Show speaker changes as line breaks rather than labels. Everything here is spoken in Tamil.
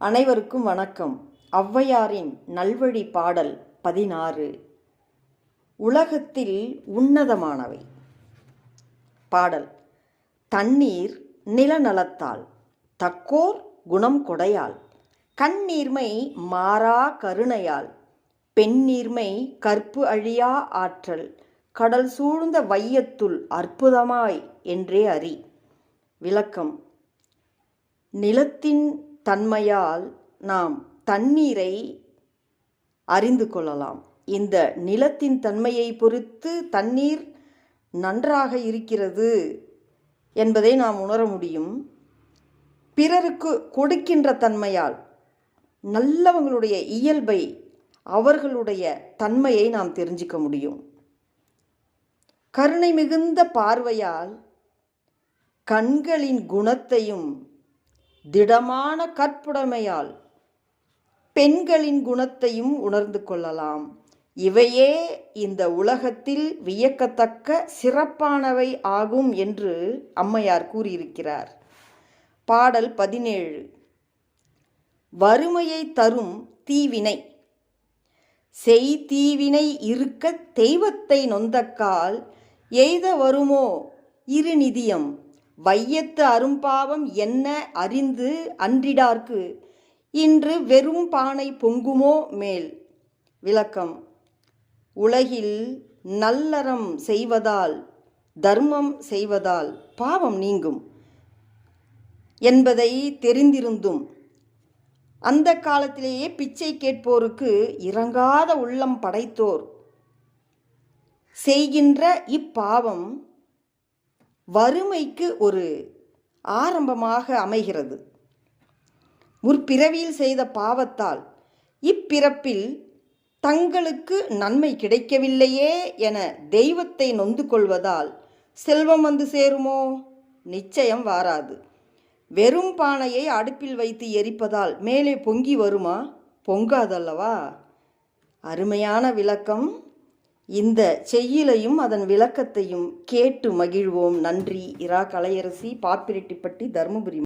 அனைவருக்கும் வணக்கம். ஔவையாரின் நல்வழி பாடல் பதினாறு. உலகத்தில் உன்னதமானவை. பாடல். தண்ணீர் நிலநலத்தால் தக்கோர் குணம் கொடையால் கண்ணீர்மை மாறா கருணையால் பெண்ணீர்மை கற்பு அழியா ஆற்றல் கடல் சூழ்ந்த வையத்துள் அற்புதமாய் என்றே அறி விளக்கம். நிலத்தின் தன்மையால் நாம் தண்ணீரை அறிந்து கொள்ளலாம். இந்த நிலத்தின் தன்மையை பொறுத்து தண்ணீர் நன்றாக இருக்கிறது என்பதை நாம் உணர முடியும். பிறருக்கு கொடுக்கின்ற தன்மையால் நல்லவங்களுடைய இயல்பை அவர்களுடைய தன்மையை நாம் தெரிஞ்சுக்க முடியும். கருணை மிகுந்த பார்வையால் கண்களின் குணத்தையும் திடமான கற்புடைமையால் பெண்களின் குணத்தையும் உணர்ந்து கொள்ளலாம். இவையே இந்த உலகத்தில் வியக்கத்தக்க சிறப்பானவை ஆகும் என்று அம்மையார் கூறியிருக்கிறார். பாடல் பதினேழு. வறுமையை தரும் தீவினை. செய் தீவினை இருக்க தெய்வத்தை நொந்தக்கால் எய்த வருமோ இருநிதியம். வையத்து அரும்பாவம் என்ன அறிந்து அன்றிடார்க்கு? இன்று வெறும் பானை பொங்குமோ மேல்? விளக்கம். உலகில் நல்லறம் செய்வதால் தர்மம் செய்வதால் பாவம் நீங்கும் என்பதை தெரிந்திருந்தும் அந்த காலத்திலேயே பிச்சை கேட்போருக்கு இறங்காத உள்ளம் படைத்தோர் செய்கின்ற இப்பாவம் வறுமைக்கு ஒரு ஆரம்பமாக அமைகிறது. முற்பிறவியில் செய்த பாவத்தால் இப்பிறப்பில் தங்களுக்கு நன்மை கிடைக்கவில்லையே என தெய்வத்தை நொந்து கொள்வதால் செல்வம் வந்து சேருமோ? நிச்சயம் வாராது. வெறும் பானையை அடுப்பில் வைத்து எரிப்பதால் மேலே பொங்கி வருமா? பொங்காதல்லவா? அருமையான விளக்கம். இந்த செய்யிலையும் அதன் விளக்கத்தையும் கேட்டு மகிழ்வோம். நன்றி. இரா கலையரசி பாப்பிரெட்டிப்பட்டி தருமபுரி